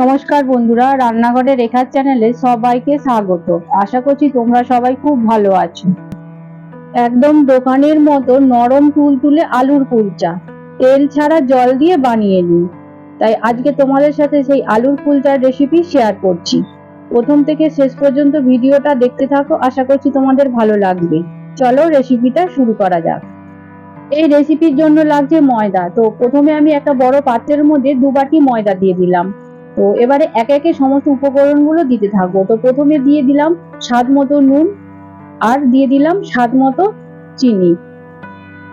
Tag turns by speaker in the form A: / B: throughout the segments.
A: নমস্কার বন্ধুরা রান্নাঘরে রেখার চ্যানেলে সবাইকে স্বাগত। আশা করছি তোমরা সবাই খুব ভালো আছো। একদম দোকানের মতো নরম তুলতুলে আলুর কুলচা। তেল ছাড়া জল দিয়ে বানিয়ে নিই। তাই আজকে তোমাদের সাথে সেই আলুর কুলচার রেসিপি শেয়ার করছি। প্রথম থেকে শেষ পর্যন্ত ভিডিওটা দেখতে থাকো, আশা করছি তোমাদের ভালো লাগবে। চলো রেসিপিটা শুরু করা যাক। এই রেসিপির জন্য লাগছে ময়দা। তো প্রথমে আমি একটা বড় পাত্রের মধ্যে দু বাটি ময়দা দিয়ে দিলাম। তো এবারে একে একে সমস্ত উপকরণগুলো দিতে থাকব। তো প্রথমে দিয়ে দিলাম স্বাদ মতো নুন আর দিয়ে দিলাম স্বাদ মতো চিনি।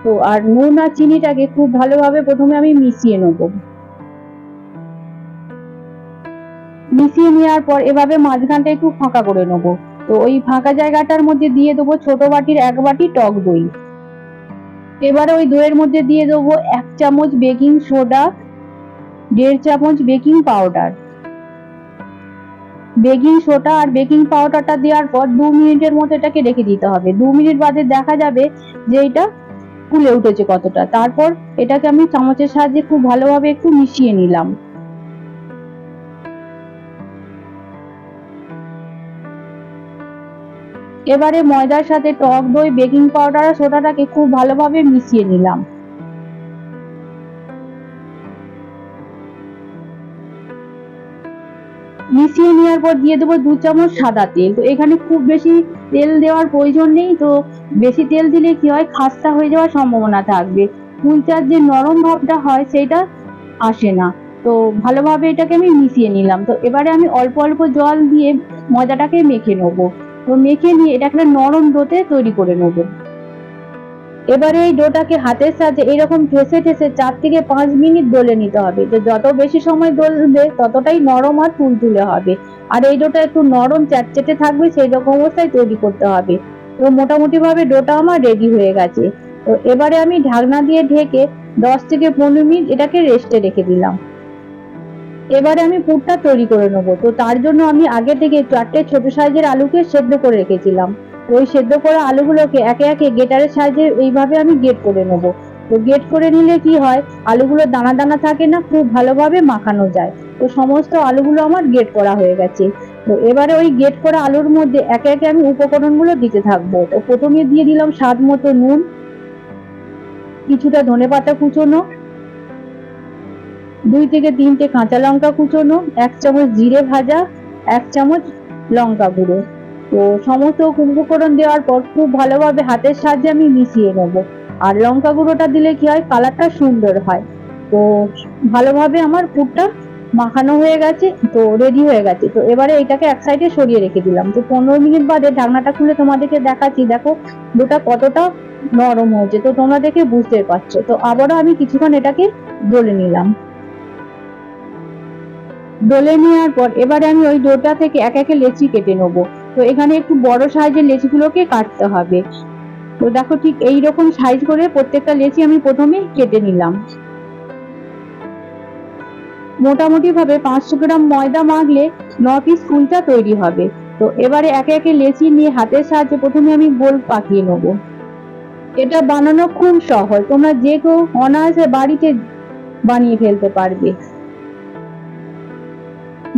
A: তো আর নুন আর চিনিটাকে খুব ভালোভাবে প্রথমে আমি মিশিয়ে নেব। মিশিয়ে নেওয়ার পর এভাবে মাঝখানটা একটু ফাঁকা করে নেব। তো ওই ফাঁকা জায়গাটার মধ্যে দিয়ে দেবো ছোট বাটির এক বাটি টক দই। এবারে ওই দইয়ের মধ্যে দিয়ে দেবো এক চামচ বেকিং সোডা দেড় চামচ বেকিং পাউডার। বেকিং সোডা আর বেকিং পাউডারটা দেওয়ার পর দু মিনিটের মতো এটাকে রেখে দিতে হবে। দু মিনিট বাদে দেখা যাবে যে এটা ফুলে উঠেছে কতটা। তারপর এটাকে আমি চামচের সাহায্যে খুব ভালোভাবে একটু মিশিয়ে নিলাম। এবারে ময়দার সাথে টক দই, বেকিং পাউডার আর সোডাটাকে খুব ভালোভাবে মিশিয়ে নিলাম। মিশিয়ে নেওয়ার পর দিয়ে দেবো দু চামচ সাদা তেল। তো এখানে খুব বেশি তেল দেওয়ার প্রয়োজন নেই, তো বেশি তেল দিলে কি হয়, খাস্তা হয়ে যাওয়ার সম্ভাবনা থাকবে। কুলচার যে নরম ভাবটা হয়, সেটা আসে না। তো ভালোভাবে এটাকে আমি মিশিয়ে নিলাম। তো এবারে আমি অল্প অল্প জল দিয়ে ময়দাটাকে মেখে নেব। তো মেখে নিয়ে এটা একটা নরম ডোতে তৈরি করে নেব। এবারে এই ডোটাকে হাতের সাহায্যে এরকম ঠেসে ঠেসে চার থেকে পাঁচ মিনিট দোলে নিতে হবে। যে যত বেশি সময় দোলবে, ততটাই নরম আর তুলতুলে হবে। আর এই ডোটা একটু নরম চ্যাটচেটে থাকবে সেই রকম অবস্থায় তৈরি করতে হবে। তো মোটামুটি ভাবে ডোটা আমার রেডি হয়ে গেছে। তো এবারে আমি ঢাকনা দিয়ে ঢেকে দশ থেকে পনেরো মিনিট এটাকে রেস্টে রেখে দিলাম। এবারে আমি পুরটা তৈরি করে নেব। তো তার জন্য আমি আগে থেকে চারটে ছোট সাইজের আলুকে সেদ্ধ করে রেখেছিলাম। ওই সেদ্ধ করা আলুগুলোকে একে একে গেটারের সাহায্যে এইভাবে আমি গেট করে নেব। তো গেট করে নিলে কি হয়, আলুগুলো দানা দানা থাকে না, খুব ভালোভাবে মাখানো যায়। তো সমস্ত আলুগুলো আমার গেট করা হয়ে গেছে। তো এবারে ওই গেট করা আলুর মধ্যে একে একে আমি উপকরণগুলো দিতে থাকব। তো প্রথমে দিয়ে দিলাম স্বাদ মতো নুন, কিছুটা ধনে পাতা কুচোনো দুই থেকে তিনটে কাঁচা লঙ্কা কুচোনো, এক চামচ জিরে ভাজা, এক চামচ লঙ্কা গুঁড়ো। তো সমস্ত উপকরণ দেওয়ার পর খুব ভালোভাবে হাতের সাহায্যে আমি মিশিয়ে নেব। আর লঙ্কা গুঁড়োটা দিলে কি হয়? কালারটা সুন্দর হয়। তো ভালোভাবে আমার পুরটা মাখানো হয়ে গেছে, তো রেডি হয়ে গেছে। তো এবারে এটাকে এক সাইডে সরিয়ে রেখে দিলাম। তো পনেরো মিনিট বাদে ঢাকনাটা খুলে তোমাদেরকে দেখাচ্ছি। দেখো দুটা কতটা নরম হয়েছে। তো তোমরা দেখে বুঝতে পারছ। তো আবারও আমি কিছুক্ষণ এটাকে ডলে নিলাম। ডলে নেওয়ার পর এবারে আমি ওই ডোটা থেকে এক একে লেচি কেটে নেব। তো এখানে একটু বড় সাইজের লেচিগুলোকে কাটতে হবে। তো দেখো ঠিক এই রকম সাইজ করে প্রত্যেকটা লেচি আমি প্রথমে কেটে নিলাম। মোটামুটি ভাবে পাঁচশো গ্রাম ময়দা মাখলে ন পিস কুলচা তৈরি হবে। তো এবারে একে একে লেচি নিয়ে হাতের সাহায্যে প্রথমে আমি গোল পাকিয়ে নেব। এটা বানানো খুব সহজ। তোমরা যে কেউ অনায়াসে বাড়িতে বানিয়ে ফেলতে পারবে।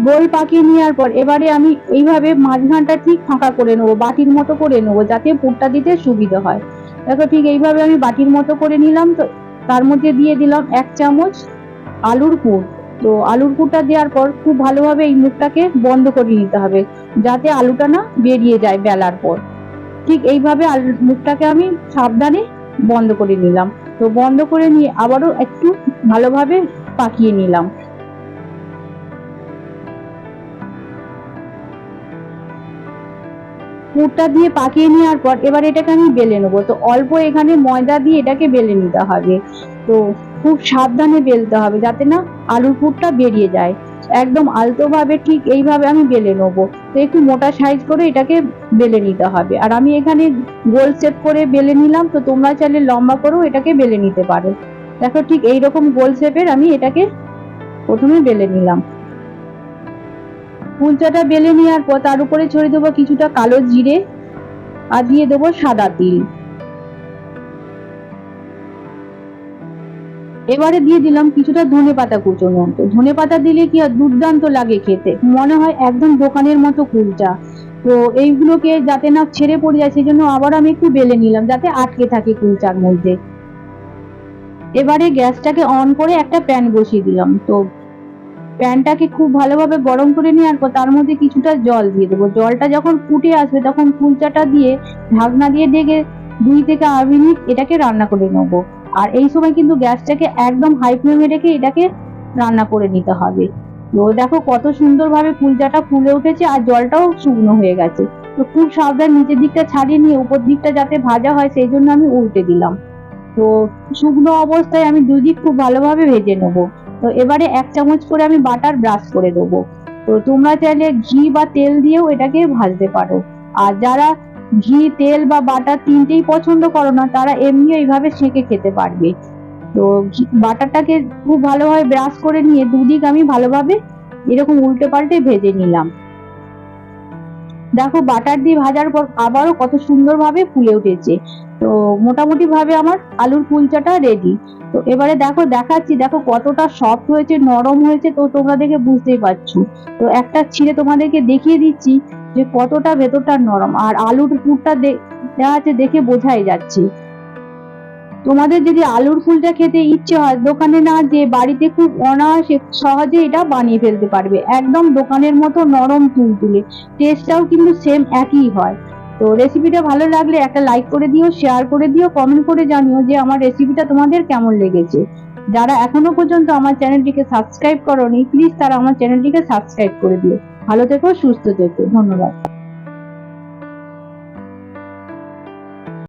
A: গোল পাকিয়ে নেওয়ার পর এবারে আমি এইভাবে মাঝখানটা ঠিক ফাঁকা করে নেব, বাটির মতো করে নেব, যাতে পুরটা দিতে সুবিধা হয়। দেখো ঠিক এইভাবে আমি বাটির মতো করে নিলাম তো, তার মধ্যে দিয়ে দিলাম এক চামচ আলুর পুর। তো আলুর পুরটা দেওয়ার পর খুব ভালোভাবে এই মুখটাকে বন্ধ করে নিতে হবে, যাতে আলুটা না বেরিয়ে যায় বেলার পর। ঠিক এইভাবে আলুর মুখটাকে আমি সাবধানে বন্ধ করে নিলাম। তো বন্ধ করে নিয়ে আবারও একটু ভালোভাবে পাকিয়ে নিলাম। পুরটা দিয়ে পাকিয়ে নেওয়ার পর এবার এটাকে আমি বেলে নেব। তো অল্প এখানে ময়দা দিয়ে এটাকে বেলে নিতে হবে। তো খুব সাবধানে বেলতে হবে যাতে না আলুর পুরটা বেরিয়ে যায়। একদম আলতোভাবে ঠিক এইভাবে আমি বেলে নেব। তো একটু মোটা সাইজ করে এটাকে বেলে নিতে হবে। আর আমি এখানে গোল সেট করে বেলে নিলাম। তো তোমরা চাইলে লম্বা করেও এটাকে বেলে নিতে পারো। দেখো ঠিক এইরকম গোল শেপের আমি এটাকে প্রথমে বেলে নিলাম। কুলচাটা বেলে নেওয়ার পর তার উপরে ছড়িয়ে দেবো কিছুটা কালো জিরে আর দিয়ে দেবো সাদা তিল। এবারে দিয়ে দিলাম কিছুটা ধনে পাতা কুচোনো তো ধনে পাতা দিলে কি হয়, দুর্দান্ত লাগে খেতে। মনে হয় একদম দোকানের মতো কুলচা। তো এইগুলোকে যাতে না ছেড়ে পড়ে যায়, সেই জন্য আবার আমি একটু বেলে নিলাম, যাতে আটকে থাকে কুলচার মধ্যে। এবারে গ্যাসটাকে অন করে একটা প্যান বসিয়ে দিলাম। তো প্যানটাকে খুব ভালোভাবে গরম করে নেওয়ার পর তার মধ্যে কিছুটা জল দিয়ে দেবো। জলটা যখন ফুটে আসবে তখন কুলচাটা দিয়ে ঢাকনা দিয়ে ডেকে দুই থেকে আড়াই মিনিট এটাকে রান্না করে নেব। আর এই সময় কিন্তু গ্যাসটাকে একদম হাই ফ্লেমে রেখে এটাকে রান্না করে নিতে হবে। তো দেখো কত সুন্দরভাবে কুলচাটা ফুলে উঠেছে আর জলটাও শুকনো হয়ে গেছে। তো খুব সাবধান নিচের দিকটা ছাড়িয়ে নিয়ে উপর দিকটা যাতে ভাজা হয় সেই জন্য আমি উল্টে দিলাম। তো শুকনো অবস্থায় আমি দুদিক খুব ভালোভাবে ভেজে নেব। তো এবারে এক চামচ করে আমি বাটার ব্রাশ করে দেবো। তো তোমরা চাইলে ঘি বা তেল দিয়েও এটাকে ভাজতে পারো। আর যারা ঘি, তেল বা বাটার তিনটেই পছন্দ করো না, তারা এমনি এইভাবে সেঁকে খেতে পারবে। তো বাটারটাকে খুব ভালোভাবে ব্রাশ করে নিয়ে দুদিক আমি ভালোভাবে এরকম উল্টে পাল্টে ভেজে নিলাম। দেখো বাটার দিয়ে ভাজার পর আবারও কত সুন্দরভাবে ফুলে উঠেছে। তো মোটামুটি ভাবে আমার আলুর কুলচাটা রেডি তো এবারে দেখো দেখাচ্ছি, দেখো কতটা সফট হয়েছে, নরম হয়েছে, তো তোমরা দেখে বুঝতেই পারছ। তো একটা ছিঁড়ে তোমাদেরকে দেখিয়ে দিচ্ছি যে কতটা ভেতরটা নরম। আর আলুর পুরটা দেখা যাচ্ছে দেখে বোঝাই যাচ্ছে। তোমাদের যদি আলুর ফুলটা খেতে ইচ্ছে হয়, দোকানে না যে বাড়িতে খুব অনায়াসে সহজে এটা বানিয়ে ফেলতে পারবে। একদম দোকানের মতো নরম তুলতুলে টেস্টটাও কিন্তু সেম একই হয়। তো রেসিপিটা ভালো লাগলে একটা লাইক করে দিও শেয়ার করে দিও কমেন্ট করে জানিও যে আমার রেসিপিটা তোমাদের কেমন লেগেছে। যারা এখনও পর্যন্ত আমার চ্যানেলটিকে সাবস্ক্রাইব করোনি প্লিজ তারা আমার চ্যানেলটিকে সাবস্ক্রাইব করে দিও। ভালো থেকো, সুস্থ থেকো। ধন্যবাদ।